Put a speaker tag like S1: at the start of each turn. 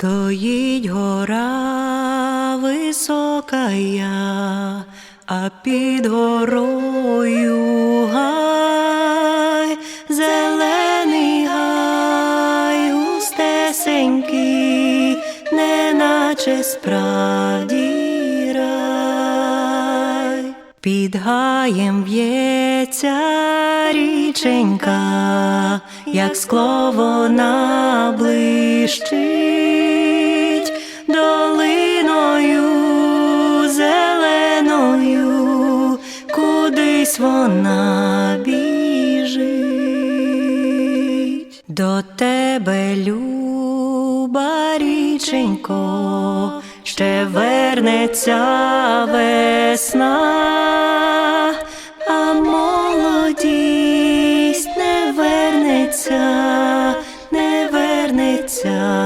S1: Стоїть гора висока я, а під горою гай, зелений гай, густесенький, неначе справді рай. Під гаєм в'ється річенька, як скло вона блищить Ось вона біжить до тебе, люба річенько, ще вернеться весна, а молодість не вернеться, не вернеться.